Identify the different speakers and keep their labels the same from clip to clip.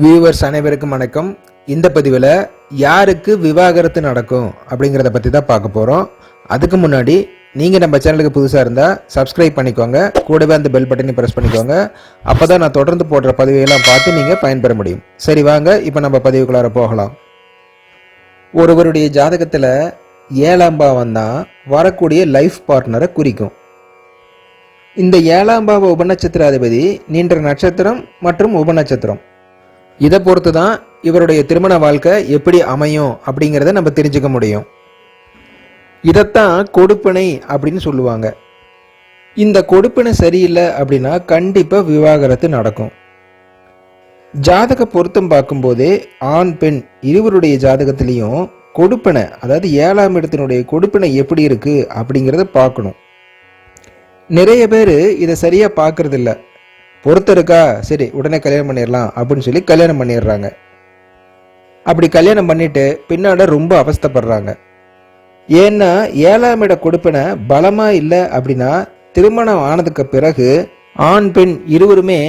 Speaker 1: Viewers அனைவருக்கும் வணக்கம். இந்த பதிவில் யாருக்கு விவாகரத்து நடக்கும் அப்படிங்கிறத பற்றி தான் பார்க்க போகிறோம் அதுக்கு முன்னாடி நீங்கள் நம்ம சேனலுக்கு புதுசாக இருந்தால் சப்ஸ்கிரைப் பண்ணிக்கோங்க. கூடவே அந்த பெல் பட்டனை ப்ரெஸ் பண்ணிக்கோங்க. அப்போ தான் நான் தொடர்ந்து போடுற பதிவையெல்லாம் பார்த்து நீங்கள் பயன்பெற முடியும். சரி வாங்க இப்போ நம்ம பதிவுக்குள்ளார போகலாம். ஒருவருடைய ஜாதகத்தில் ஏழாம் பாவம் தான் வரக்கூடிய லைஃப் பார்ட்னரை குறிக்கும். இந்த ஏழாம் பாவ உபநட்சத்திராதிபதி நின்ற நட்சத்திரம் மற்றும் உபநட்சத்திரம். இதை பொறுத்து தான் இவருடைய திருமண வாழ்க்கை எப்படி அமையும் அப்படிங்கிறத நம்ம தெரிஞ்சுக்க முடியும். இதைத்தான் கொடுப்பினை அப்படின்னு சொல்லுவாங்க. இந்த கொடுப்பினை சரியில்லை அப்படின்னா கண்டிப்பாக விவாகரத்து நடக்கும். ஜாதக பொருத்தம் பார்க்கும்போதே ஆண் பெண் இருவருடைய ஜாதகத்திலையும் கொடுப்பினை அதாவது ஏழாம் இடத்தினுடைய கொடுப்பினை எப்படி இருக்குது அப்படிங்கிறத பார்க்கணும். நிறைய பேர் இதை சரியாக பார்க்கறது பொறுத்த இருக்கா சரி உடனே கல்யாணம் பண்ணிடலாம் அப்படின்னு சொல்லி கல்யாணம் பண்ணிடுறாங்க. அப்படி கல்யாணம் பண்ணிட்டு பின்னாட ரொம்ப அவஸ்தைப்படுறாங்க. ஏன்னா ஏழாம் இட கொடுப்பினை பலமா இல்லை அப்படின்னா திருமணம் ஆனதுக்கு பிறகு ஆண் பெண் இருவருமே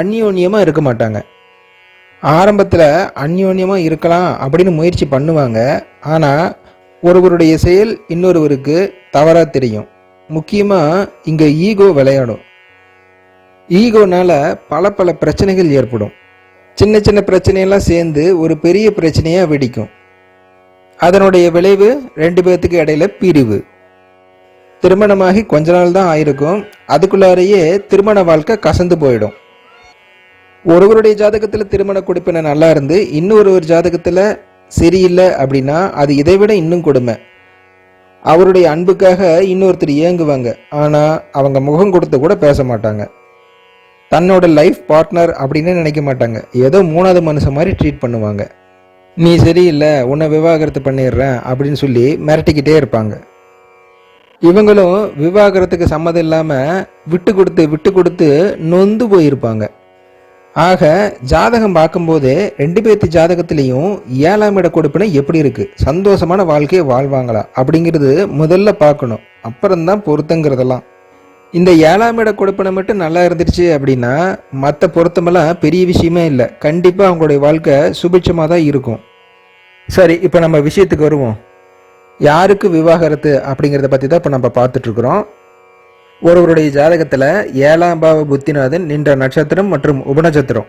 Speaker 1: அந்யோன்யமா இருக்க மாட்டாங்க. ஆரம்பத்தில் அந்யோன்யமாக இருக்கலாம் அப்படின்னு முயற்சி பண்ணுவாங்க. ஆனால் ஒருவருடைய செயல் இன்னொருவருக்கு தவறாக தெரியும். முக்கியமாக இங்கே ஈகோ விளையாடும். ஈகோனால் பல பல பிரச்சனைகள் ஏற்படும். சின்ன சின்ன பிரச்சனையெல்லாம் சேர்ந்து ஒரு பெரிய பிரச்சனையாக வெடிக்கும். அதனுடைய விளைவு ரெண்டு பேர்த்துக்கு இடையில பிரிவு. திருமணமாகி கொஞ்ச நாள் தான் ஆயிருக்கும். அதுக்குள்ளாரையே திருமண வாழ்க்கை கசந்து போயிடும். ஒருவருடைய ஜாதகத்தில் திருமண கொடுப்பினை நல்லா இருந்து இன்னொருவர் ஜாதகத்தில் சரியில்லை அப்படின்னா அது இதை விட இன்னும் கொடுமை. அவருடைய அன்புக்காக இன்னொருத்தர் இயங்குவாங்க. ஆனால் அவங்க முகம் கொடுத்து கூட பேச மாட்டாங்க. தன்னோட லைஃப் பார்ட்னர் அப்படின்னு நினைக்க மாட்டாங்க. ஏதோ மூணாவது மனுஷன் மாதிரி ட்ரீட் பண்ணுவாங்க. நீ சரியில்லை உன்னை விவாகரத்து பண்ணிடுறேன் அப்படின்னு சொல்லி மிரட்டிக்கிட்டே இருப்பாங்க. இவங்களும் விவாகரத்துக்கு சம்மதம் இல்லாமல் விட்டு கொடுத்து விட்டு கொடுத்து நொந்து போயிருப்பாங்க. ஆக ஜாதகம் பார்க்கும்போதே ரெண்டு பேர்த்து ஜாதகத்திலையும் ஏழாம் இட கொடுப்பினை எப்படி இருக்குது சந்தோஷமான வாழ்க்கையை வாழ்வாங்களா? அப்படிங்கிறது முதல்ல பார்க்கணும். அப்புறம்தான் பொருத்தங்கிறதெல்லாம். இந்த ஏழாம் இட கொடுப்பினை மட்டும் நல்லா இருந்துருச்சு அப்படின்னா மற்ற பொருத்தமெல்லாம் பெரிய விஷயமே இல்லை. கண்டிப்பாக அவங்களுடைய வாழ்க்கை சுபிட்சமாக தான் இருக்கும். சரி இப்போ நம்ம விஷயத்துக்கு வருவோம். யாருக்கு விவாகரத்து அப்படிங்கிறத பற்றி தான் இப்போ நம்ம பார்த்துட்ருக்குறோம். ஒருவருடைய ஜாதகத்தில் ஏழாம் பாவ புத்திநாதன் நின்ற நட்சத்திரம் மற்றும் உபநட்சத்திரம்.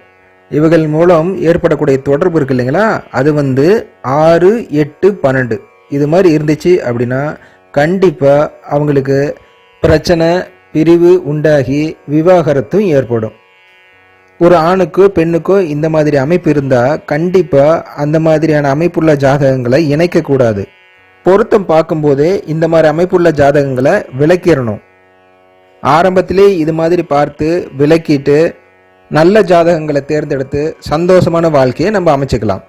Speaker 1: இவைகள் மூலம் ஏற்படக்கூடிய தொடர்பு இருக்கு இல்லைங்களா? அது வந்து ஆறு எட்டு பன்னெண்டு. இது மாதிரி இருந்துச்சு அப்படின்னா கண்டிப்பாக அவங்களுக்கு பிரச்சனை பிரிவு உண்டாகி விவாகரத்தும் ஏற்படும். ஒரு ஆணுக்கோ பெண்ணுக்கோ இந்த மாதிரி அமைப்பு இருந்தால் கண்டிப்பாக அந்த மாதிரியான அமைப்புள்ள ஜாதகங்களை இணைக்கக்கூடாது பொருத்தம் பார்க்கும்போதே இந்த மாதிரி அமைப்புள்ள ஜாதகங்களை விளக்கிடணும். ஆரம்பத்திலே இது மாதிரி பார்த்து விளக்கிட்டு நல்ல ஜாதகங்களை தேர்ந்தெடுத்து சந்தோஷமான வாழ்க்கையை நம்ம அமைச்சுக்கலாம்.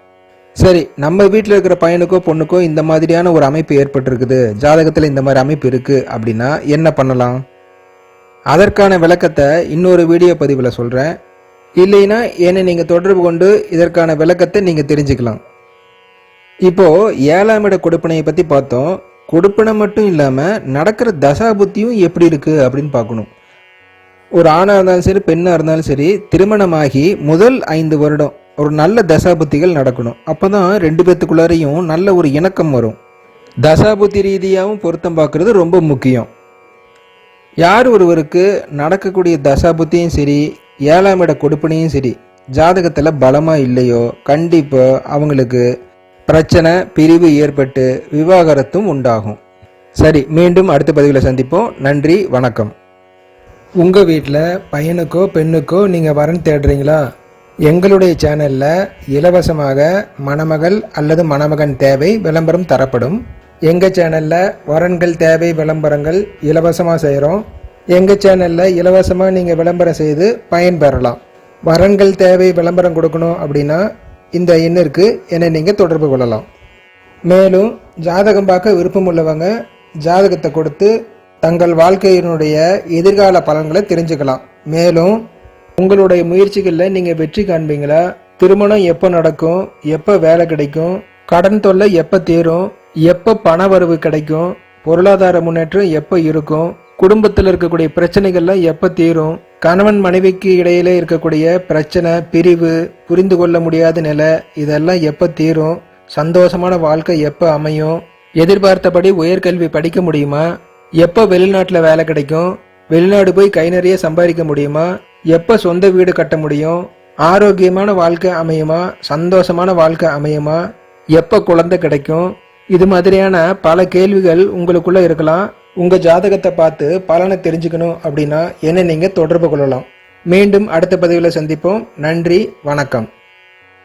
Speaker 1: சரி நம்ம வீட்டில் இருக்கிற பையனுக்கோ பொண்ணுக்கோ இந்த மாதிரியான ஒரு அமைப்பு ஏற்பட்டிருக்குது. ஜாதகத்தில் இந்த மாதிரி அமைப்பு இருக்குது அப்படின்னா என்ன பண்ணலாம்? அதற்கான விளக்கத்தை இன்னொரு வீடியோ பதிவில் சொல்கிறேன் இல்லைன்னா என்னை நீங்கள் தொடர்பு கொண்டு இதற்கான விளக்கத்தை நீங்கள் தெரிஞ்சுக்கலாம். இப்போது ஏழாம் இட கொடுப்பினையை பற்றி பார்த்தோம். கொடுப்பினை மட்டும் இல்லாமல் நடக்கிற தசாபுத்தியும் எப்படி இருக்குது அப்படின்னு பார்க்கணும். ஒரு ஆணாக இருந்தாலும் சரி பெண்ணாக இருந்தாலும் சரி திருமணமாகி முதல் ஐந்து வருடம் ஒரு நல்ல தசாபுத்திகள் நடக்கணும். அப்போ தான் ரெண்டு பேத்துக்குள்ளாரையும் நல்ல ஒரு இணக்கம் வரும். தசாபுத்தி ரீதியாகவும் பொருத்தம் பார்க்குறது ரொம்ப முக்கியம். யார் ஒருவருக்கு நடக்கக்கூடிய தசாபுத்தியும் சரி ஏழாம் இட கொடுப்பினையும் சரி ஜாதகத்தில் பலமாக இல்லையோ கண்டிப்பாக அவங்களுக்கு பிரச்சனை பிரிவு ஏற்பட்டு விவாகரத்தும் உண்டாகும். சரி மீண்டும் அடுத்த பதிவில் சந்திப்போம். நன்றி வணக்கம். உங்கள் வீட்டில் பையனுக்கோ பெண்ணுக்கோ நீங்கள் வரன் தேடுறீங்களா? எங்களுடைய சேனலில் இலவசமாக மணமகள் அல்லது மணமகன் தேவை விளம்பரம் தரப்படும். எங்கள் சேனலில் வரன்கள் தேவை விளம்பரங்கள் இலவசமாக செய்கிறோம் எங்கள் சேனலில் இலவசமாக நீங்கள் விளம்பரம் செய்து பயன்பெறலாம் வரன்கள் தேவை விளம்பரம் கொடுக்கணும் அப்படின்னா இந்த எண்ணிற்கு என்னை நீங்கள் தொடர்பு கொள்ளலாம். மேலும் ஜாதகம் பார்க்க விருப்பம் உள்ளவங்க ஜாதகத்தை கொடுத்து தங்கள் வாழ்க்கையினுடைய எதிர்கால பலன்களை தெரிஞ்சுக்கலாம். மேலும் உங்களுடைய முயற்சிகளில் நீங்கள் வெற்றி காண்பீங்களா? திருமணம் எப்போ நடக்கும்? எப்போ வேலை கிடைக்கும்? கடன் தொல்லை எப்போ தீரும்? எப்போ பண வரவு கிடைக்கும் பொருளாதார முன்னேற்றம் எப்போ இருக்கும் குடும்பத்தில் இருக்கக்கூடிய பிரச்சனைகள்லாம் எப்போ தீரும் கணவன் மனைவிக்கு இடையிலே இருக்கக்கூடிய பிரச்சனை பிரிவு புரிந்து கொள்ள முடியாத நிலை இதெல்லாம் எப்போ தீரும் சந்தோஷமான வாழ்க்கை எப்போ அமையும் எதிர்பார்த்தபடி உயர்கல்வி படிக்க முடியுமா எப்போ வெளிநாட்டில் வேலை கிடைக்கும் வெளிநாடு போய் கை நிறைய சம்பாதிக்க முடியுமா எப்போ சொந்த வீடு கட்ட முடியும் ஆரோக்கியமான வாழ்க்கை அமையுமா சந்தோஷமான வாழ்க்கை அமையுமா எப்போ குழந்தை கிடைக்கும் இது மாதிரியான பல கேள்விகள் உங்களுக்குள்ள இருக்கலாம். உங்க ஜாதகத்தை பார்த்து பலனை தெரிஞ்சுக்கணும் அப்படின்னா என்ன நீங்க தொடர்பு கொள்ளலாம். மீண்டும் அடுத்த பதிவில் சந்திப்போம். நன்றி வணக்கம்.